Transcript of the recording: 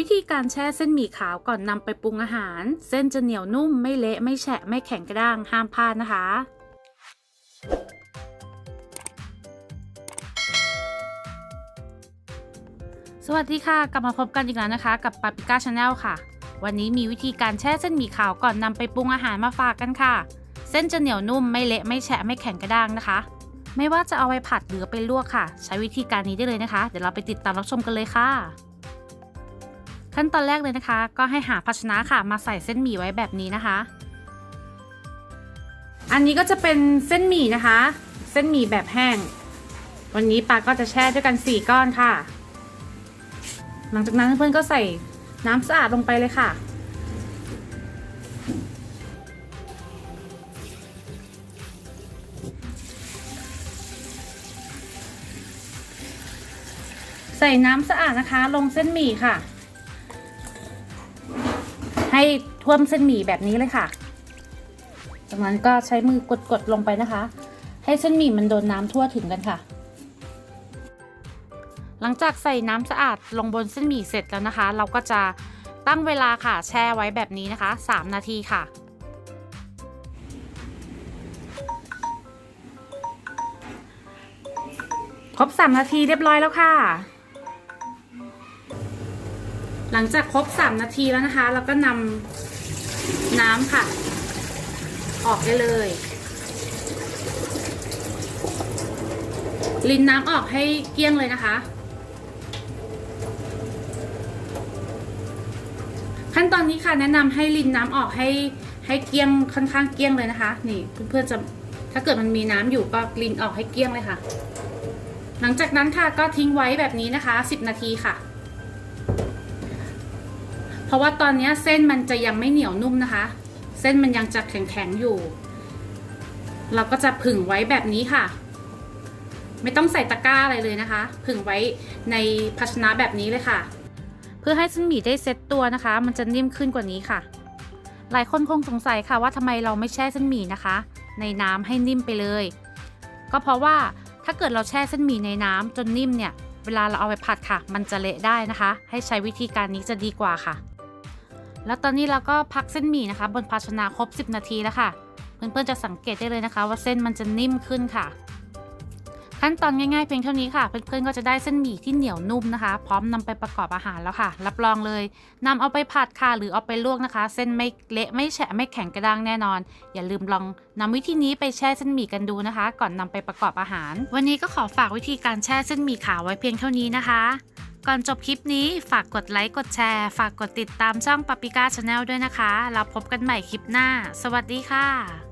วิธีการแช่เส้นหมี่ขาวก่อนนำไปปรุงอาหาร เส้นจะเหนียวนุ่มไม่เละไม่แฉะไม่แข็งกระด้างห้ามพลาดนะคะสวัสดีค่ะกลับมาพบกันอีกแล้วนะคะ กับปาปิก้าชาแนลค่ะ วันนี้มีวิธีการแช่เส้นหมี่ขาวก่อนนำไปปรุงอาหารมาฝากกันค่ะ เส้นจะเหนียวนุ่มไม่เละไม่แฉะไม่แข็งกระด้างนะคะ ไม่ว่าจะเอาไปผัดหรือไปลวกค่ะ ใช้วิธีการนี้ได้เลยนะคะ เดี๋ยวเราไปติดตามรับชมกันเลยค่ะ ขั้นตอนแรกเลยนะคะ ก็ให้หาภาชนะค่ะ มาใส่เส้นหมี่ไว้แบบนี้นะคะ อันนี้ก็จะเป็นเส้นหมี่นะคะ เส้นหมี่แบบแห้ง วันนี้ปาก็จะแช่ด้วยกัน 4 ก้อนค่ะ หลังจากนั้นเพื่อนๆก็ใส่น้ำสะอาดลงไปเลยค่ะใส่น้ำสะอาดนะคะ ลงเส้นหมี่ค่ะ ให้ท่วมเส้นหมี่แบบนี้เลยค่ะ จากนั้นก็ใช้มือกดๆลงไปนะคะ ให้เส้นหมี่มันโดนน้ำทั่วถึงกันค่ะ หลังจากใส่น้ำสะอาดลงบนเส้นหมี่เสร็จแล้วนะคะ เราก็จะตั้งเวลาค่ะ แช่ไว้แบบนี้นะคะ 3 นาทีค่ะครบ3นาทีเรียบร้อยแล้วค่ะ หลังจากครบ 3 นาทีแล้วนะคะ เราก็นำน้ำค่ะ ออกได้เลย ลินน้ำออกให้เกลี้ยงเลยนะคะ ขั้นตอนนี้ค่ะแนะนำให้ลินน้ำออกให้ให้เกลี้ยงค่อนข้างเกลี้ยงเลยนะคะ นี่เพื่อนๆจะถ้าเกิดมันมีน้ำอยู่ก็ลินออกให้เกลี้ยงเลยค่ะ หลังจากนั้นค่ะก็ทิ้งไว้แบบนี้นะคะ 10 นาทีค่ะ เพราะว่าตอนนี้เส้นมันจะยังไม่เหนียวนุ่มนะคะ เส้นมันยังจะแข็งๆอยู่ เราก็จะผึ่งไว้แบบนี้ค่ะ ไม่ต้องใส่ตะกร้าอะไรเลยนะคะ ผึ่งไว้ในภาชนะแบบนี้เลยค่ะ เพื่อให้เส้นหมี่ได้เซ็ตตัวนะคะ มันจะนิ่มขึ้นกว่านี้ค่ะ หลายคนคงสงสัยค่ะว่าทำไมเราไม่แช่เส้นหมี่นะคะ ในน้ำให้นิ่มไปเลย ก็เพราะว่าถ้าเกิดเราแช่เส้นหมี่ในน้ำจนนิ่มเนี่ยเวลาเราเอาไปผัดค่ะ มันจะเละได้นะคะ ให้ใช้วิธีการนี้จะดีกว่าค่ะ แล้วตอนนี้เราก็พักเส้นหมี่นะคะ บนภาชนะครบ 10 นาทีแล้วค่ะ เพื่อนๆจะสังเกตได้เลยนะคะ ว่าเส้นมันจะนิ่มขึ้นค่ะ ขั้นตอนง่ายๆเพียงเท่านี้ค่ะ เพื่อนๆก็จะได้เส้นหมี่ที่เหนียวนุ่มนะคะ พร้อมนำไปประกอบอาหารแล้วค่ะ รับรองเลยนำเอาไปผัดค่ะหรือเอาไปลวกนะคะ เส้นไม่เละไม่แฉะไม่แข็งกระด้างแน่นอน อย่าลืมลองนำวิธีนี้ไปแช่เส้นหมี่กันดูนะคะ ก่อนนำไปประกอบอาหาร วันนี้ก็ขอฝากวิธีการแช่เส้นหมี่ขาวไว้เพียงเท่านี้นะคะ ก่อนจบคลิปนี้ฝากกดไลค์กดแชร์ ฝากกดติดตามช่องปาปิก้าชาแนลด้วยนะคะ เราพบกันใหม่คลิปหน้า สวัสดีค่ะ